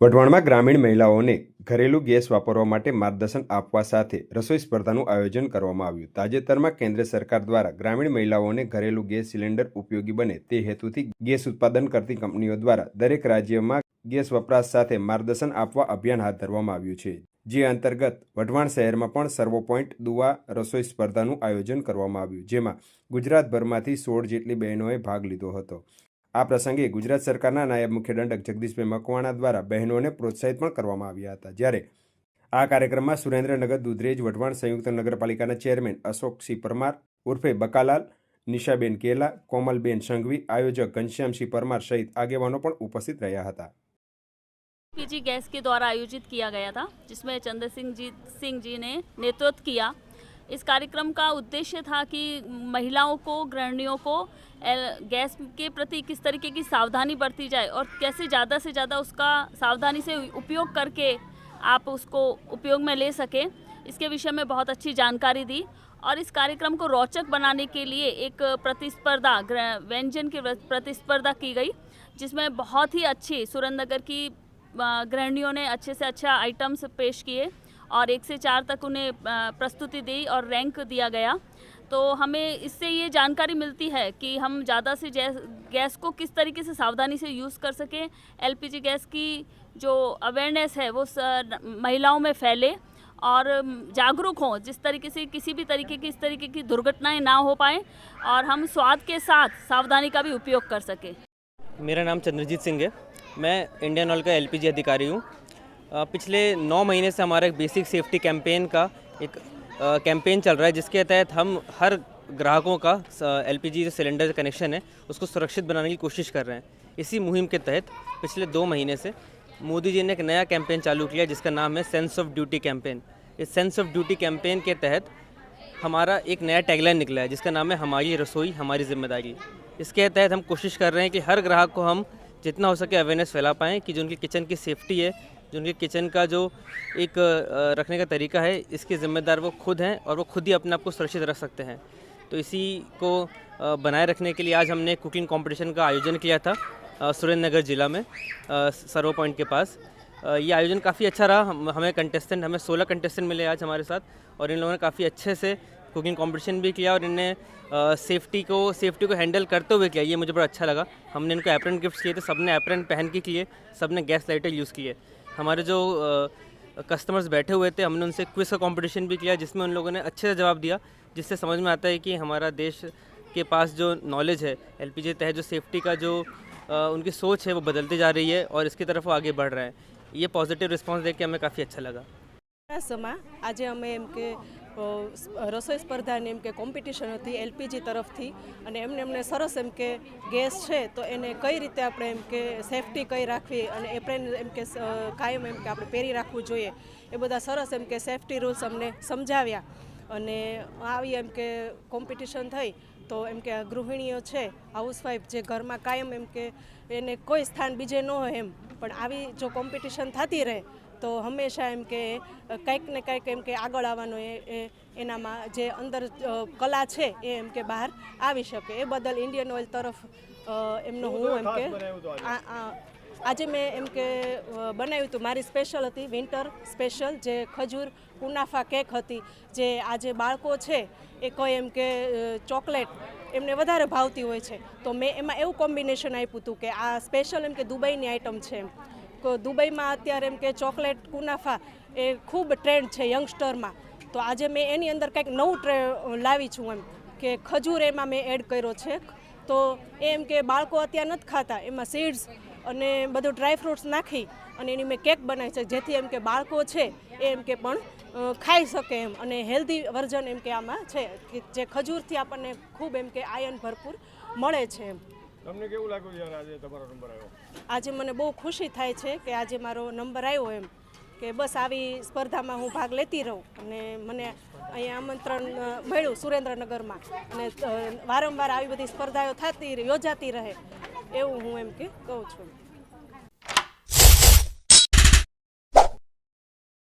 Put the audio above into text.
વઢવાણમાં ગ્રામીણ મહિલાઓને ઘરેલું ગેસ વાપરવા માટે માર્ગદર્શન આપવા સાથે રસોઈ સ્પર્ધાનું આયોજન કરવામાં આવ્યું. તાજેતરમાં કેન્દ્ર સરકાર દ્વારા ગ્રામીણ મહિલાઓને ઘરેલું ગેસ સિલિન્ડર ઉપયોગી બને તે હેતુથી ગેસ ઉત્પાદન કરતી કંપનીઓ દ્વારા દરેક રાજ્યમાં ગેસ વપરાશ સાથે માર્ગદર્શન આપવા અભિયાન હાથ ધરવામાં આવ્યું છે. જે અંતર્ગત વઢવાણ શહેરમાં પણ સર્વો પોઈન્ટ દુવા રસોઈ સ્પર્ધાનું આયોજન કરવામાં આવ્યું, જેમાં ગુજરાતભરમાંથી સોળ જેટલી બહેનોએ ભાગ લીધો હતો. આ પ્રસંગે ગુજરાત સરકારના નાયબ મુખ્ય દંડક જગદીશભાઈ મકવાણા દ્વારા બહેનોને પ્રોત્સાહિત પણ કરવામાં આવ્યા હતા જ્યારે આ કાર્યક્રમમાં સુરેન્દ્રનગર દુધરેજ વઢવાણ સંયુક્ત નગરપાલિકાના ચેરમેન અશોકસિંહ પરમાર ઉર્ફે બકાલાલ નિશાબેન કેલા કોમલબેન સંઘવી આયોજક ઘનશ્યામસિંહ પરમાર સહિત આગેવાનો પણ ઉપસ્થિત રહ્યા હતા पीजी गैस के द्वारा आयोजित किया गया था जिसमें चंद्र सिंह जी सिंह जी ने नेतृत्व किया इस कार्यक्रम का उद्देश्य था कि महिलाओं को, गृहणियों को गैस के प्रति किस तरीके की सावधानी बरती जाए और कैसे ज़्यादा से ज़्यादा उसका सावधानी से उपयोग करके आप उसको उपयोग में ले सकें। इसके विषय में बहुत अच्छी जानकारी दी और इस कार्यक्रम को रोचक बनाने के लिए एक प्रतिस्पर्धा व्यंजन की प्रतिस्पर्धा की गई, जिसमें बहुत ही अच्छी सुरेंद्रनगर की गृहणियों ने अच्छे से अच्छा आइटम्स पेश किए। और एक से चार तक उन्हें प्रस्तुति दी और रैंक दिया गया। तो हमें इससे ये जानकारी मिलती है कि हम ज़्यादा से गैस को किस तरीके से सावधानी से यूज़ कर सकें। एलपीजी गैस की जो अवेयरनेस है वो महिलाओं में फैले और जागरूक हों, जिस तरीके से किसी भी तरीके की, इस तरीके की दुर्घटनाएँ ना हो पाएँ और हम स्वाद के साथ सावधानी का भी उपयोग कर सकें। मेरा नाम चंद्रजीत सिंह है। मैं इंडियन ऑयल का एलपीजी अधिकारी हूँ। पिछले नौ महीने से हमारा एक बेसिक सेफ्टी कैंपेन का एक कैंपेन चल रहा है, जिसके तहत हम हर ग्राहकों का एलपीजी जो सिलेंडर कनेक्शन है, उसको सुरक्षित बनाने की कोशिश कर रहे हैं। इसी मुहिम के तहत पिछले दो महीने से मोदी जी ने एक नया कैंपेन चालू किया, जिसका नाम है सेंस ऑफ़ ड्यूटी कैंपेन इस सेंस ऑफ़ ड्यूटी कैंपेन के तहत हमारा एक नया टैगलाइन निकला है, जिसका नाम है हमारी रसोई, हमारी ज़िम्मेदारी। इसके तहत हम कोशिश कर रहे हैं कि हर ग्राहक को हम जितना हो सके अवेयरनेस फैला पाएँ कि जो उनकी किचन की सेफ्टी है जो उनके किचन का जो एक रखने का तरीका है इसके ज़िम्मेदार वो खुद हैं और वो खुद ही अपने आप को सुरक्षित रख सकते हैं। तो इसी को बनाए रखने के लिए आज हमने कुकिंग कंपटीशन का आयोजन किया था अ, सुरेंद्रनगर ज़िला में सर्वो पॉइंट के पास। ये आयोजन काफ़ी अच्छा रहा हम हमें कंटेस्टेंट हमें 16 कंटेस्टेंट मिले आज हमारे साथ और इन लोगों ने काफ़ी अच्छे से कुकिंग कंपटीशन भी किया और इनने सेफ्टी को सेफ्टी को हैंडल करते हुए किया ये मुझे बड़ा अच्छा लगा। हमने इनको एप्रन गिफ्ट किए थे सबने एप्रन पहन के किए सबने गैस लाइटर यूज़ किए। हमारे जो कस्टमर्स बैठे हुए थे हमने उनसे क्विज का कंपटीशन भी किया जिसमें उन लोगों ने अच्छे से जवाब दिया जिससे समझ में आता है कि हमारा देश के पास जो नॉलेज है एल पी तहत जो सेफ्टी का जो अ, उनकी सोच है वो बदलती जा रही है और इसकी तरफ वो आगे बढ़ रहे हैं ये पॉजिटिव रिस्पॉन्स देख के हमें काफ़ी अच्छा लगा સમા આજે અમે એમ કે અ, રસોઈ સ્પર્ધાની એમ કે કોમ્પિટિશન હતી એલપીજી તરફથી અને એમને એમને સરસ એમ કે ગેસ છે તો એને કઈ રીતે આપણે એમ કે સેફટી કઈ રાખવી અને એપ્રેન એમ કે કાયમ એમ કે આપણે પહેરી રાખવું જોઈએ એ બધા સરસ એમ કે સેફટી રૂલ્સ અમને સમજાવ્યા અને આવી એમ કે કોમ્પિટિશન થઈ તો એમ કે ગૃહિણીઓ છે હાઉસવાઈફ જે ઘરમાં કાયમ એમ કે એને કોઈ સ્થાન બીજે ન હોય એમ પણ આવી જો કોમ્પિટિશન થતી રહે તો હંમેશા એમ કે કંઈક ને કંઈક એમ કે આગળ આવવાનો એ એનામાં જે અંદર કલા છે એ એમ કે બહાર આવી શકે. એ બદલ ઇન્ડિયન ઓઇલ તરફ એમનો હું એમ કે આજે? મેં એમ કે બનાવ્યું હતું. મારી સ્પેશિયલ હતી વિન્ટર સ્પેશિયલ જે ખજૂર કુનાફા કેક હતી. જે આજે બાળકો છે એ કોઈ એમ કે ચોકલેટ એમને વધારે ભાવતી હોય છે. તો મેં એમાં એવું કોમ્બિનેશન આપ્યું હતું કે આ સ્પેશિયલ એમ કે દુબઈની આઇટમ છે એમ. દુબઈમાં અત્યારે એમ કે ચોકલેટ કુનાફા એ ખૂબ ટ્રેન્ડ છે યંગસ્ટરમાં. તો આજે મેં એની અંદર કંઈક નવું ટ્રે, લાવી છું એમ કે ખજૂર એમાં મેં એડ કર્યો છે. તો એમ કે બાળકો અત્યારે નથી ખાતા, એમાં સીડ્સ અને બધું ડ્રાય ફ્રૂટ્સ નાખી અને એની મેં કેક બનાવી છે, જેથી એમ કે બાળકો છે એ એમ કે પણ ખાઈ શકે એમ અને હેલ્ધી વર્ઝન એમ કે આમાં છે, કે જે ખજૂરથી આપણને ખૂબ એમ કે આયન ભરપૂર મળે છે એમ. તમને કેવું લાગ્યું યાર આજે તમારો નંબર આવ્યો? આજે મને બહુ ખુશી થાય છે કે આજે મારો નંબર આવ્યો એમ, કે બસ આવી સ્પર્ધામાં હું ભાગ લેતી રહું. અને મને અહીંયા આમંત્રણ મળ્યું સુરેન્દ્રનગરમાં. અને વારંવાર આવી બધી સ્પર્ધાઓ થતી યોજાતી રહે, એવું હું એમ કે કહું છું.